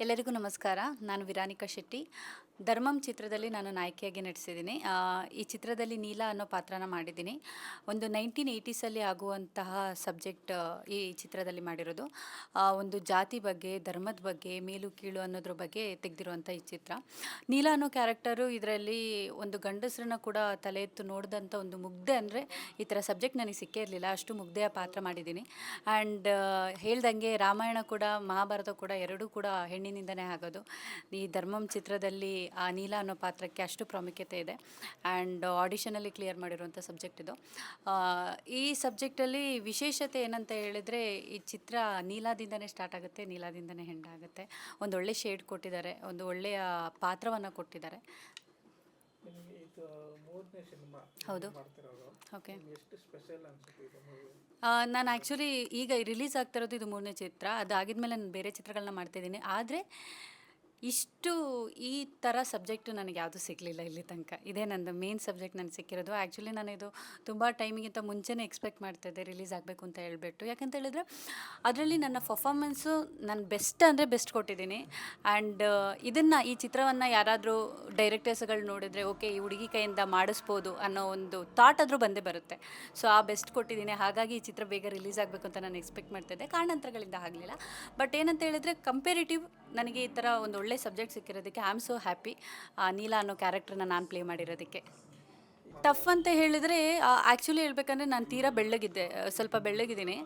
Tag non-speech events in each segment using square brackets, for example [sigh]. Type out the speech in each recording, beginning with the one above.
ಎಲ್ಲರಿಗೂ ನಮಸ್ಕಾರ. ನಾನು ವಿರಾನಿಕಾ ಶೆಟ್ಟಿ. ಧರ್ಮಂ ಚಿತ್ರದಲ್ಲಿ ನಾನು ನಾಯಕಿಯಾಗಿ ನಟಿಸಿದ್ದೀನಿ. ಈ ಚಿತ್ರದಲ್ಲಿ ನೀಲಾ ಅನ್ನೋ ಪಾತ್ರನ ಮಾಡಿದ್ದೀನಿ. ಒಂದು ನೈನ್ಟೀನ್ ಏಯ್ಟೀಸಲ್ಲಿ ಆಗುವಂತಹ ಸಬ್ಜೆಕ್ಟ್ ಈ ಚಿತ್ರದಲ್ಲಿ ಮಾಡಿರೋದು. ಒಂದು ಜಾತಿ ಬಗ್ಗೆ, ಧರ್ಮದ ಬಗ್ಗೆ, ಮೇಲು ಕೀಳು ಅನ್ನೋದ್ರ ಬಗ್ಗೆ ತೆಗೆದಿರುವಂಥ ಈ ಚಿತ್ರ. ನೀಲಾ ಅನ್ನೋ ಕ್ಯಾರೆಕ್ಟರು ಇದರಲ್ಲಿ ಒಂದು ಗಂಡಸರನ್ನ ಕೂಡ ತಲೆ ಎತ್ತು ನೋಡಿದಂಥ ಒಂದು ಮುಗ್ಧೆ ಅಂದರೆ ಈ ಥರ ಸಬ್ಜೆಕ್ಟ್ ನನಗೆ ಸಿಕ್ಕೇ ಇರಲಿಲ್ಲ. ಅಷ್ಟು ಮುಗ್ಧೆಯ ಪಾತ್ರ ಮಾಡಿದ್ದೀನಿ. ಆ್ಯಂಡ್ ಹೇಳ್ದಂಗೆ ರಾಮಾಯಣ ಕೂಡ, ಮಹಾಭಾರತ ಕೂಡ ಎರಡೂ ಕೂಡ ಹೆಣ್ಣಿನಿಂದನೇ ಆಗೋದು. ಈ ಧರ್ಮಂ ಚಿತ್ರದಲ್ಲಿ ಆ ನೀಲ ಅನ್ನೋ ಪಾತ್ರಕ್ಕೆ ಅಷ್ಟು ಪ್ರಾಮುಖ್ಯತೆ ಇದೆ. ಆ್ಯಂಡ್ ಆಡಿಷನಲ್ಲಿ ಕ್ಲಿಯರ್ ಮಾಡಿರುವಂಥ ಸಬ್ಜೆಕ್ಟ್ ಇದು. ಈ ಸಬ್ಜೆಕ್ಟಲ್ಲಿ ವಿಶೇಷತೆ ಏನಂತ ಹೇಳಿದರೆ ಈ ಚಿತ್ರ ನೀಲಾದಿಂದನೇ ಸ್ಟಾರ್ಟ್ ಆಗುತ್ತೆ ನೀಲಾದಿಂದನೇ ಹೆಂಡಾಗುತ್ತೆ ಒಂದು ಒಳ್ಳೆ ಶೇಡ್ ಕೊಟ್ಟಿದ್ದಾರೆ ಒಂದು ಒಳ್ಳೆಯ ಪಾತ್ರವನ್ನು ಕೊಟ್ಟಿದ್ದಾರೆ. ಹೌದು. ಓಕೆ ನಾನು ಆ್ಯಕ್ಚುಲಿ ಈಗ ರಿಲೀಸ್ ಆಗ್ತಿರೋದು ಇದು ಮೂರನೇ ಚಿತ್ರ. ಅದಾಗಿದ್ಮೇಲೆ ನಾನು ಬೇರೆ ಚಿತ್ರಗಳನ್ನ ಮಾಡ್ತಿದ್ದೀನಿ. ಆದರೆ ಇಷ್ಟು ಈ ಥರ ಸಬ್ಜೆಕ್ಟು ನನಗೆ ಯಾವುದು ಸಿಗಲಿಲ್ಲ ಇಲ್ಲಿ ತನಕ. ಇದೇ ನಂದು ಮೇನ್ ಸಬ್ಜೆಕ್ಟ್ ನನಗೆ ಸಿಕ್ಕಿರೋದು. ಆ್ಯಕ್ಚುಲಿ ನಾನು ಇದು ತುಂಬ ಟೈಮಿಗಿಂತ ಮುಂಚೆನೇ ಎಕ್ಸ್ಪೆಕ್ಟ್ ಮಾಡ್ತಾಯಿದ್ದೆ ರಿಲೀಸ್ ಆಗಬೇಕು ಅಂತ ಹೇಳ್ಬಿಟ್ಟು. ಯಾಕಂತ ಹೇಳಿದ್ರೆ ಅದರಲ್ಲಿ ನನ್ನ ಪರ್ಫಾರ್ಮೆನ್ಸು ನಾನು ಬೆಸ್ಟ್ ಅಂದರೆ ಬೆಸ್ಟ್ ಕೊಟ್ಟಿದ್ದೀನಿ. ಆ್ಯಂಡ್ ಇದನ್ನು ಈ ಚಿತ್ರವನ್ನು ಯಾರಾದರೂ ಡೈರೆಕ್ಟರ್ಸ್ಗಳು ನೋಡಿದರೆ ಓಕೆ ಈ ಹುಡುಗಿ ಕೈಯಿಂದ ಮಾಡಿಸ್ಬೋದು ಅನ್ನೋ ಒಂದು ಥಾಟ್ ಆದರೂ ಬಂದೇ ಬರುತ್ತೆ. ಸೊ ಆ ಬೆಸ್ಟ್ ಕೊಟ್ಟಿದ್ದೀನಿ. ಹಾಗಾಗಿ ಈ ಚಿತ್ರ ಬೇಗ ರಿಲೀಸ್ ಆಗಬೇಕು ಅಂತ ನಾನು ಎಕ್ಸ್ಪೆಕ್ಟ್ ಮಾಡ್ತಿದ್ದೆ ಕಾರಣಾಂತರಗಳಿಂದ ಆಗಲಿಲ್ಲ. ಬಟ್ ಏನಂತ ಹೇಳಿದರೆ ಕಂಪೇರಿಟಿವ್ ನನಗೆ ಈ ಥರ ಒಂದು ಒಳ್ಳೆ subject ಸಿಕ್ಕಿರೋದಕ್ಕೆ I am so happy Neela ಅನ್ನೋ ಕ್ಯಾರೆಕ್ಟರ್ನ ನಾನು ಪ್ಲೇ ಮಾಡಿರೋದಕ್ಕೆ. ಟಫ್ ಅಂತ ಹೇಳಿದರೆ ಆ್ಯಕ್ಚುಲಿ ಹೇಳ್ಬೇಕಂದ್ರೆ ನಾನು ತೀರಾ ಬೆಳ್ಳಗಿದ್ದೆ ಸ್ವಲ್ಪ ಬೆಳ್ಳಗಿದ್ದೀನಿ.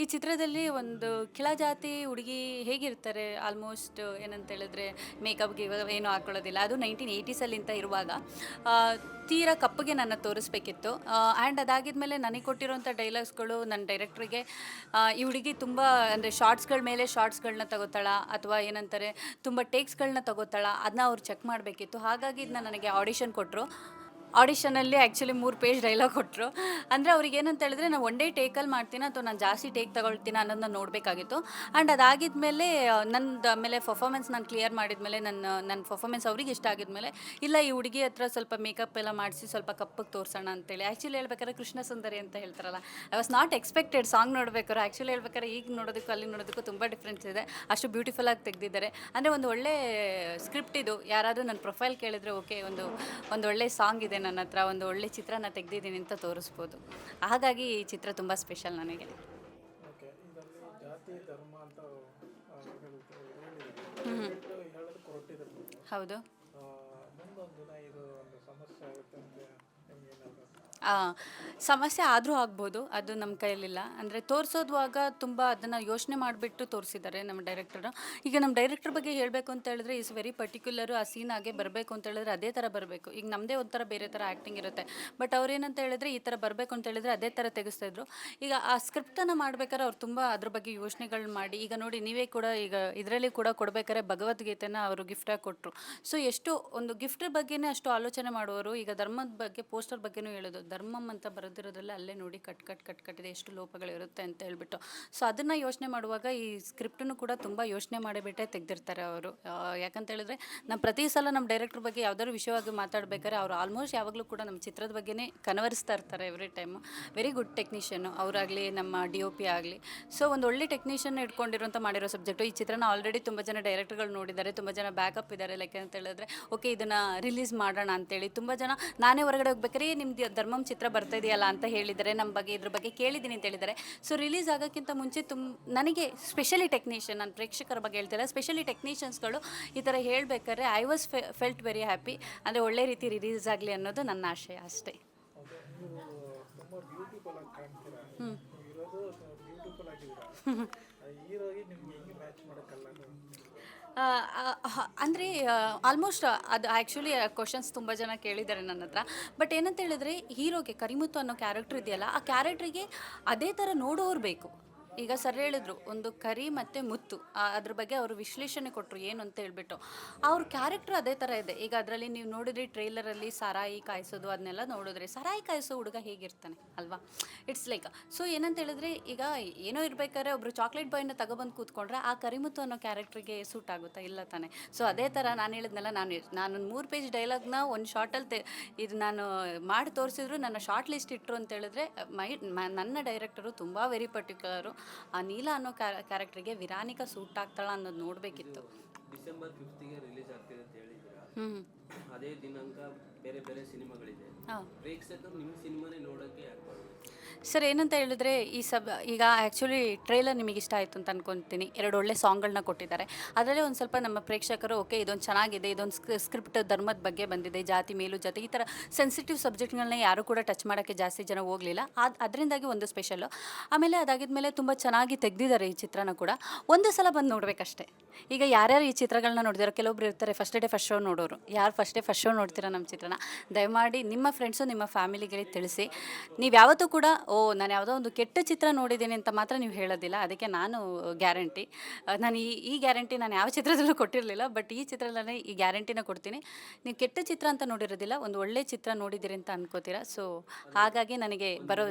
ಈ ಚಿತ್ರದಲ್ಲಿ ಒಂದು ಕೆಳಜಾತಿ ಹುಡುಗಿ ಹೇಗಿರ್ತಾರೆ ಆಲ್ಮೋಸ್ಟ್ ಏನಂತ ಹೇಳಿದ್ರೆ ಮೇಕಪ್ಗೆ ಇವಾಗ ಏನು ಹಾಕೊಳ್ಳೋದಿಲ್ಲ. ಅದು ನೈನ್ಟೀನ್ ಏಯ್ಟೀಸಲ್ಲಿಂತ ಇರುವಾಗ. ತೀರಾ ಕಪ್ಪಗೆ ನನ್ನ ತೋರಿಸ್ಬೇಕಿತ್ತು. ಆ್ಯಂಡ್ ಅದಾಗಿದ್ಮೇಲೆ ನನಗೆ ಕೊಟ್ಟಿರೋಂಥ ಡೈಲಾಗ್ಸ್ಗಳು ನನ್ನ ಡೈರೆಕ್ಟ್ರಿಗೆ ಈ ಹುಡುಗಿ ತುಂಬ ಅಂದರೆ ಶಾರ್ಟ್ಸ್ಗಳ ಮೇಲೆ ಶಾರ್ಟ್ಸ್ಗಳನ್ನ ತಗೋತಾಳ, ಅಥವಾ ಏನಂತಾರೆ, ತುಂಬ ಟೇಕ್ಸ್ಗಳನ್ನ ತಗೋತಾಳ ಅದನ್ನ ಅವ್ರು ಚೆಕ್ ಮಾಡಬೇಕಿತ್ತು. ಹಾಗಾಗಿ ಇದನ್ನ ನನಗೆ ಆಡಿಷನ್ ಕೊಟ್ಟರು ಆಡಿಷನಲ್ಲಿ ಆ್ಯಕ್ಚುಲಿ ಮೂರು ಪೇಜ್ ಡೈಲಾಗ್ ಕೊಟ್ಟರು ಅಂದರೆ ಅವ್ರಿಗೆ ಏನಂತ ಹೇಳಿದ್ರೆ, ನಾನು ಒನ್ ಡೇ ಟೇಕಲ್ಲಿ ಮಾಡ್ತೀನಿ ಅಥವಾ ನಾನು ಜಾಸ್ತಿ ಟೇಕ್ ತಗೊಳ್ತೀನಿ ಅನ್ನೋದನ್ನ ನೋಡಬೇಕಾಗಿತ್ತು. ಆ್ಯಂಡ್ ಅದಾಗಿದ್ಮೇಲೆ, ನಂದು ಆಮೇಲೆ ಪರ್ಫಾಮೆನ್ಸ್ ನಾನು ಕ್ಲಿಯರ್ ಮಾಡಿದ್ಮೇಲೆ ನನ್ನ ನನ್ನ ಪರ್ಫಾಮೆನ್ಸ್ ಅವ್ರಿಗೆ ಇಷ್ಟ ಆಗಿದ್ಮೇಲೆ, ಇಲ್ಲ, ಈ ಹುಡುಗಿ ಹತ್ರ ಸ್ವಲ್ಪ ಮೇಕಪ್ ಎಲ್ಲ ಮಾಡಿಸಿ ಸ್ವಲ್ಪ ಕಪ್ಪಗೆ ತೋರಿಸೋಣ ಅಂತೇಳಿ. ಆ್ಯಕ್ಚುಲಿ ಹೇಳ್ಬೇಕಾದ್ರೆ ಕೃಷ್ಣ ಸುಂದರಿ ಅಂತ ಹೇಳ್ತಾರಲ್ಲ. I was not expected song ನೋಡ್ಬೇಕಾದ್ರೆ. ಆ್ಯಕ್ಚುಲಿ ಹೇಳ್ಬೇಕಾದ್ರೆ ಈಗ ನೋಡೋದಕ್ಕೂ ಅಲ್ಲಿ ನೋಡೋದಕ್ಕೂ ತುಂಬ ಡಿಫ್ರೆನ್ಸ್ ಇದೆ. ಅಷ್ಟು ಬ್ಯೂಟಿಫುಲ್ ಆಗಿ ತೆಗೆದಿದ್ದಾರೆ. ಅಂದರೆ ಒಂದು ಒಳ್ಳೆ ಸ್ಕ್ರಿಪ್ಟ್ ಇದು. ಯಾರಾದರೂ ನನ್ನ ಪ್ರೊಫೈಲ್ ಕೇಳಿದ್ರೆ ಓಕೆ ಒಂದು ಒಂದು ಒಳ್ಳೆ ಸಾಂಗ್ ಇದೆ ನನ್ನ ಹತ್ರ ಒಂದು ಒಳ್ಳೆ ಚಿತ್ರನ ತೆಗೆದಿದ್ದೀನಿ ಅಂತ ತೋರಿಸ್ಬೋದು. ಹಾಗಾಗಿ ಈ ಚಿತ್ರ ತುಂಬ ಸ್ಪೆಷಲ್ ನನಗೆ. ಹೌದು. ಸಮಸ್ಯೆ ಆದರೂ ಆಗ್ಬೋದು, ಅದು ನಮ್ಮ ಕೈಯಲ್ಲಿಲ್ಲ. ಅಂದರೆ ತೋರಿಸೋದುವಾಗ ತುಂಬ ಅದನ್ನು ಯೋಚನೆ ಮಾಡಿಬಿಟ್ಟು ತೋರಿಸಿದ್ದಾರೆ ನಮ್ಮ ಡೈರೆಕ್ಟರು. ಈಗ ನಮ್ಮ ಡೈರೆಕ್ಟರ್ ಬಗ್ಗೆ ಹೇಳಬೇಕು ಅಂತ ಹೇಳಿದ್ರೆ ಇಸ್ ವೆರಿ ಪರ್ಟಿಕ್ಯುಲರು ಆ ಸೀನ್ ಹಾಗೆ ಬರಬೇಕು ಅಂತ ಹೇಳಿದ್ರೆ ಅದೇ ಥರ ಬರಬೇಕು. ಈಗ ನಮ್ಮದೇ ಒಂಥರ ಬೇರೆ ಥರ ಆ್ಯಕ್ಟಿಂಗ್ ಇರುತ್ತೆ. ಬಟ್ ಅವ್ರೇನಂತ ಹೇಳಿದ್ರೆ, ಈ ಥರ ಬರಬೇಕು ಅಂತ ಹೇಳಿದ್ರೆ ಅದೇ ಥರ ತೆಗೆಸ್ತಾಯಿದ್ರು ಈಗ ಆ ಸ್ಕ್ರಿಪ್ಟನ್ನು ಮಾಡ್ಬೇಕಾದ್ರೆ ಅವ್ರು ತುಂಬ ಅದ್ರ ಬಗ್ಗೆ ಯೋಚನೆಗಳು ಮಾಡಿ, ಈಗ ನೋಡಿ ನೀವೇ ಕೂಡ ಈಗ ಇದರಲ್ಲಿ ಕೂಡ ಕೊಡಬೇಕಾದ್ರೆ ಭಗವದ್ಗೀತೆನ ಅವರು ಗಿಫ್ಟಾಗಿ ಕೊಟ್ಟರು ಸೊ ಎಷ್ಟು ಒಂದು ಗಿಫ್ಟ್ ಬಗ್ಗೆನೇ ಅಷ್ಟು ಆಲೋಚನೆ ಮಾಡುವವರು, ಈಗ ಧರ್ಮದ ಬಗ್ಗೆ ಪೋಸ್ಟರ್ ಬಗ್ಗೆನೂ ಹೇಳೋದು, ಧರ್ಮಂ ಅಂತ ಬರೆದಿರೋದ್ರಲ್ಲಿ ಅಲ್ಲೇ ನೋಡಿ ಕಟ್ ಕಟ್ ಕಟ್ ಕಟ್ಟಿದೆ ಎಷ್ಟು ಲೋಪಗಳಿರುತ್ತೆ ಅಂತ ಹೇಳ್ಬಿಟ್ಟು. ಸೊ ಅದನ್ನು ಯೋಚನೆ ಮಾಡುವಾಗ ಈ ಸ್ಕ್ರಿಪ್ಟನ್ನು ಕೂಡ ತುಂಬ ಯೋಚನೆ ಮಾಡಿಬಿಟ್ಟೆ ತೆಗೆದಿರ್ತಾರೆ ಅವರು. ಯಾಕಂತ ಹೇಳಿದ್ರೆ ನಮ್ಮ ಪ್ರತಿ ಸಲ ನಮ್ಮ ಡೈರೆಕ್ಟರ್ ಬಗ್ಗೆ ಯಾವ್ದಾದ್ರು ವಿಷಯವಾಗಿ ಮಾತಾಡ್ಬೇಕಾದ್ರೆ ಅವರು ಆಲ್ಮೋಸ್ಟ್ ಯಾವಾಗಲೂ ಕೂಡ ನಮ್ಮ ಚಿತ್ರದ ಬಗ್ಗೆನೇ ಕನವರಿಸ್ತಾ ಇರ್ತಾರೆ every time very good technician ಅವರಾಗಲಿ, ನಮ್ಮ ಡಿ ಒ ಪಿ ಆಗಲಿ. ಸೊ ಒಂದು ಒಳ್ಳೆ ಟೆಕ್ನಿಷಿಯನ್ ಇಟ್ಕೊಂಡಿರುವಂಥ ಮಾಡಿರೋ ಸಬ್ಜೆಕ್ಟು ಈ ಚಿತ್ರನ ಆಲ್ರೆಡಿ ತುಂಬ ಜನ ಡೈರೆಕ್ಟರ್ಗಳು ನೋಡಿದ್ದಾರೆ, ತುಂಬ ಜನ ಬ್ಯಾಕಪ್ ಇದ್ದಾರೆ ಲೈಕ್ ಅಂತ ಹೇಳಿದ್ರೆ ಓಕೆ ಇದನ್ನು ರಿಲೀಸ್ ಮಾಡೋಣ ಅಂತೇಳಿ ತುಂಬ ಜನ ನಾನೇ ಹೊರಗಡೆ ಹೋಗ್ಬೇಕಾದ್ರೆ ನಿಮ್ದು ಧರ್ಮಂ ಚಿತ್ರ ಬರ್ತಾ ಇದೆಯಲ್ಲ ಅಂತ ಹೇಳಿದರೆ ನಮ್ಮ ಬಗ್ಗೆ ಇದ್ರ ಬಗ್ಗೆ ಕೇಳಿದ್ದೀನಿ ಅಂತ ಹೇಳಿದ್ದಾರೆ ಸೊ ರಿಲೀಸ್ ಆಗೋಕ್ಕಿಂತ ಮುಂಚೆ ತುಂಬ ನನಗೆ ಸ್ಪೆಷಲಿ ಟೆಕ್ನಿಷಿಯನ್ ನಾನು ಪ್ರೇಕ್ಷಕರ ಬಗ್ಗೆ ಹೇಳ್ತಿಲ್ಲ ಸ್ಪೆಷಲಿ ಟೆಕ್ನಿಷಿಯನ್ಸ್ಗಳು ಈ ಥರ ಹೇಳಬೇಕಾದ್ರೆ I was felt very happy ಅಂದರೆ ಒಳ್ಳೆ ರೀತಿ ರಿಲೀಸ್ ಆಗಲಿ ಅನ್ನೋದು ನನ್ನ ಆಶಯ ಅಷ್ಟೇ. ಓಕೆ [laughs] ನೀವು ತುಂಬ ಬ್ಯೂಟಿಫುಲ್ ಆಗಿ ಕಾಣ್ತೀರಾ ನೀವು ಇರೋದು ಬ್ಯೂಟಿಫುಲ್ ಆಗಿದ್ದೀರಾ ಹೀರೋಗಿ ನಿಮ್ಗೆ ಹೆಂಗೆ ಮ್ಯಾಚ್ ಮಾಡೋಕ್ಕಲ್ಲ ಅಂದರೆ ಆಲ್ಮೋಸ್ಟ್ ಅದು ಆ್ಯಕ್ಚುಲಿ ಕ್ವಶನ್ಸ್ ತುಂಬ ಜನ ಕೇಳಿದ್ದಾರೆ ನನ್ನ ಹತ್ರ. ಬಟ್ ಏನಂತ ಹೇಳಿದ್ರೆ, ಹೀರೋಗೆ ಕರಿಮುತ್ತು ಅನ್ನೋ ಕ್ಯಾರೆಕ್ಟರ್ ಇದೆಯಲ್ಲ, ಆ ಕ್ಯಾರೆಕ್ಟ್ರಿಗೆ ಅದೇ ಥರ ನೋಡೋರು ಬೇಕು. ಈಗ ಸರ್ ಹೇಳಿದ್ರು, ಒಂದು ಕರಿ ಮತ್ತು ಮುತ್ತು. ಅದ್ರ ಬಗ್ಗೆ ಅವರು ವಿಶ್ಲೇಷಣೆ ಕೊಟ್ಟರು ಏನು ಅಂತ ಹೇಳ್ಬಿಟ್ಟು. ಅವ್ರ ಕ್ಯಾರೆಕ್ಟರ್ ಅದೇ ಥರ ಇದೆ. ಈಗ ಅದರಲ್ಲಿ ನೀವು ನೋಡಿದ್ರಿ ಟ್ರೈಲರಲ್ಲಿ ಸಾರಾಯಿ ಕಾಯಿಸೋದು ಅದನ್ನೆಲ್ಲ ನೋಡಿದ್ರಿ, ಸಾರಾಯಿ ಕಾಯಿಸೋ ಹುಡುಗ ಹೇಗಿರ್ತಾನೆ, ಅಲ್ವಾ? ಇಟ್ಸ್ ಲೈಕ್ ಸೊ ಏನಂತ ಹೇಳಿದ್ರೆ, ಈಗ ಏನೋ ಇರ್ಬೇಕಾದ್ರೆ ಒಬ್ರು ಚಾಕ್ಲೇಟ್ ಬಾಯ್ನ ತಗೊಬಂದು ಕೂತ್ಕೊಂಡ್ರೆ ಆ ಕರಿಮುತ್ತು ಅನ್ನೋ ಕ್ಯಾರೆಕ್ಟ್ರಿಗೆ ಸೂಟ್ ಆಗುತ್ತಾ? ಇಲ್ಲ ತಾನೆ. ಸೊ ಅದೇ ಥರ ನಾನು ಹೇಳಿದ್ನಲ್ಲ, ನಾನು ನಾನು ಮೂರು ಪೇಜ್ ಡೈಲಾಗ್ನ ಒಂದು ಶಾರ್ಟಲ್ಲಿ ಇದು ನಾನು ಮಾಡಿ ತೋರಿಸಿದ್ರು, ನನ್ನ ಶಾರ್ಟ್ ಲಿಸ್ಟ್ ಇಟ್ಟರು ಅಂತ ಹೇಳಿದ್ರೆ, ಮ- ನನ್ನ ಡೈರೆಕ್ಟರು ತುಂಬ ವೆರಿ ಪರ್ಟಿಕ್ಯುಲರು ಆ ನೀಲ ಅನ್ನೋ ಕ್ಯಾರೆಕ್ಟರ್ಗೆ ವಿರಾನಿಕ ಸೂಟ್ ಆಗ್ತಾಳ ಅನ್ನೋದು ನೋಡಬೇಕಿತ್ತು. ಡಿಸೆಂಬರ್ ಫಿಫ್ತಿಗೆ ರಿಲೀಸ್ ಆಗ್ತಿದೆ ಅಂತ ಹೇಳಿದ್ರೆ ಅದೇ ದಿನಾಂಕ ಬೇರೆ ಬೇರೆ ಸಿನಿಮಾಗಳಿದೆ. ಪ್ರೇಕ್ಷಕರು ನಿಮ್ಮ ಸಿನಿಮಾನೇ ನೋಡೋಕ್ಕೆ ಯಾಕೆ ಸರ್, ಏನಂತ ಹೇಳಿದ್ರೆ ಈ ಸಬ್, ಈಗ ಆ್ಯಕ್ಚುಲಿ ಟ್ರೇಲರ್ ನಿಮಗೆ ಇಷ್ಟ ಆಯಿತು ಅಂತ ಅನ್ಕೊತೀನಿ. ಎರಡು ಒಳ್ಳೆ ಸಾಂಗ್ಗಳನ್ನ ಕೊಟ್ಟಿದ್ದಾರೆ. ಅದರಲ್ಲೇ ಒಂದು ಸ್ವಲ್ಪ ನಮ್ಮ ಪ್ರೇಕ್ಷಕರು, ಓಕೆ, ಇದೊಂದು ಚೆನ್ನಾಗಿದೆ, ಇದೊಂದು ಸ್ಕ್ರಿಪ್ಟ್ ಧರ್ಮದ ಬಗ್ಗೆ ಬಂದಿದೆ, ಜಾತಿ, ಮೇಲು, ಜಾತಿ, ಈ ಥರ ಸೆನ್ಸಿಟಿವ್ ಸಬ್ಜೆಕ್ಟ್ಗಳನ್ನ ಯಾರೂ ಕೂಡ ಟಚ್ ಮಾಡೋಕ್ಕೆ ಜಾಸ್ತಿ ಜನ ಹೋಗಲಿಲ್ಲ. ಅದು ಅದರಿಂದಾಗಿ ಒಂದು ಸ್ಪೆಷಲ್ಲು ಆಮೇಲೆ ಅದಾಗಿದ್ಮೇಲೆ ತುಂಬ ಚೆನ್ನಾಗಿ ತೆಗೆದಿದ್ದಾರೆ ಈ ಚಿತ್ರನ ಕೂಡ. ಒಂದು ಸಲ ಬಂದು ನೋಡಬೇಕಷ್ಟೇ. ಈಗ ಯಾರ್ಯಾರು ಈ ಚಿತ್ರಗಳನ್ನ ನೋಡಿದಾರೋ ಕೆಲವೊಬ್ರು ಇರ್ತಾರೆ ಫಸ್ಟ್ ಡೇ ಫಸ್ಟ್ ಶೋ ನೋಡೋರು. ಯಾರು ಫಸ್ಟ್ ಡೇ ಫಸ್ಟ್ ಶೋ ನೋಡ್ತೀರಾ ನಮ್ಮ ಚಿತ್ರನ? ದಯಮಾಡಿ ನಿಮ್ಮ ಫ್ರೆಂಡ್ಸು ನಿಮ್ಮ ಫ್ಯಾಮಿಲಿಗಳಿಗೆ ತಿಳಿಸಿ. ನೀವು ಯಾವತ್ತೂ ಕೂಡ ಓ, ನಾನು ಯಾವುದೋ ಒಂದು ಕೆಟ್ಟ ಚಿತ್ರ ನೋಡಿದ್ದೀನಿ ಅಂತ ಮಾತ್ರ ನೀವು ಹೇಳೋದಿಲ್ಲ. ಅದಕ್ಕೆ ನಾನು ಗ್ಯಾರಂಟಿ. ನಾನು ಈ ಈ ಗ್ಯಾರಂಟಿ ನಾನು ಯಾವ ಚಿತ್ರದಲ್ಲೂ ಕೊಟ್ಟಿರಲಿಲ್ಲ, ಬಟ್ ಈ ಚಿತ್ರದಲ್ಲೇ ಈ ಗ್ಯಾರಂಟಿನ ಕೊಡ್ತೀನಿ. ನೀವು ಕೆಟ್ಟ ಚಿತ್ರ ಅಂತ ನೋಡಿರೋದಿಲ್ಲ, ಒಂದು ಒಳ್ಳೆ ಚಿತ್ರ ನೋಡಿದ್ದೀರಿ ಅಂತ ಅನ್ಕೋತೀರಾ? ಸೊ, ಹಾಗಾಗಿ ನನಗೆ ಬರೋ